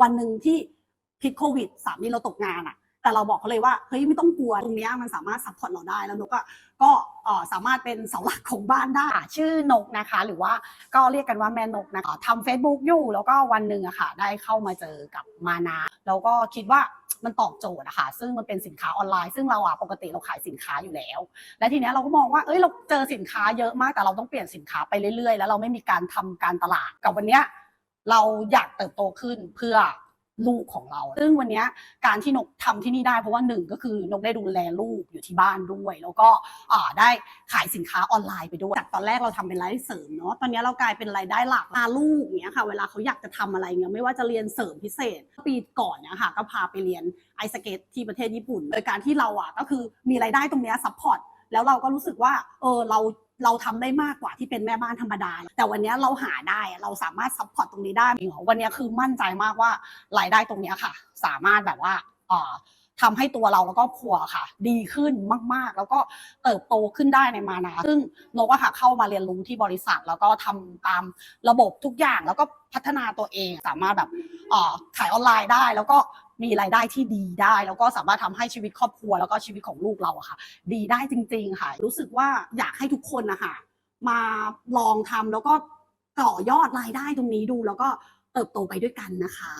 วันหนึ่งที่พิษโควิดสามีเราตกงานอะแต่เราบอกเขาเลยว่าเฮ้ยไม่ต้องกลัวตรงนี้มันสามารถซัพพอร์ตเราได้แล้วนกก็ก็เออสามารถเป็นเสาหลักของบ้านได้ชื่อนกนะคะ หรือว่าก็เรียกกันว่าแม่นกนะคะทำ Facebook อยู่แล้วก็วันหนึ่งอะค่ะ ได้เข้ามาเจอกับมานาแล้วก็คิดว่ามันตอบโจทย์อะคะซึ่งมันเป็นสินค้าออนไลน์ซึ่งเราอะปกติเราขายสินค้าอยู่แล้ว และทีเนี้ยเราก็มองว่าเอ้ยเราเจอสินค้าเยอะมากแต่เราต้องเปลี่ยนสินค้าไปเรื่อยๆ แล้วเราไม่มีการทำการตลาดกับวันเนี้ย เราอยากเติบโตขึ้นเพื่อลูกของเรา ซึ่งวันนี้การที่นกทำที่นี่ได้เพราะว่าหนึ่งก็คือนกได้ดูแลลูกอยู่ที่บ้านด้วย แล้วก็ได้ขายสินค้าออนไลน์ไปด้วย จากตอนแรกเราทำเป็นรายได้เสริมเนาะ ตอนนี้เรากลายเป็นรายได้หลักพาลูกเนี้ยค่ะ เวลาเขาอยากจะทำอะไรเงี้ยไม่ว่าจะเรียนเสริมพิเศษ ปีก่อนเนี่ยค่ะก็พาไปเรียนไอสเก็ตที่ประเทศญี่ปุ่น โดยการที่เราอะก็คือมีรายได้ตรงเนี้ยซัพพอร์ต แล้วเราก็รู้สึกว่า เออเรา เราทำได้มากกว่าที่เป็นแม่บ้านธรรมดา แต่วันนี้เราหาได้เราสามารถซัพพอร์ตตรงนี้ได้วันนี้คือมั่นใจมากว่ารายได้ตรงนี้ค่ะ สามารถแบบว่าทำให้ตัวเราแล้วก็ครัวค่ะ ดีขึ้นมากๆ แล้วก็เติบโตขึ้นได้ในมานา ซึ่งนกอะค่ะเข้ามาเรียนรู้ที่บริษัท แล้วก็ทำตามระบบทุกอย่างแล้วก็พัฒนาตัวเองสามารถแบบขายออนไลน์ได้แล้วก็ มีรายได้ที่ดีได้ แล้วก็สามารถทำให้ชีวิตครอบครัวแล้วก็ชีวิตของลูกเราอะค่ะ ดีได้จริง ๆ ค่ะ รู้สึกว่าอยากให้ทุกคนนะคะมาลองทำแล้วก็ต่อยอดรายได้ตรงนี้ดู แล้วก็เติบโตไปด้วยกันนะคะ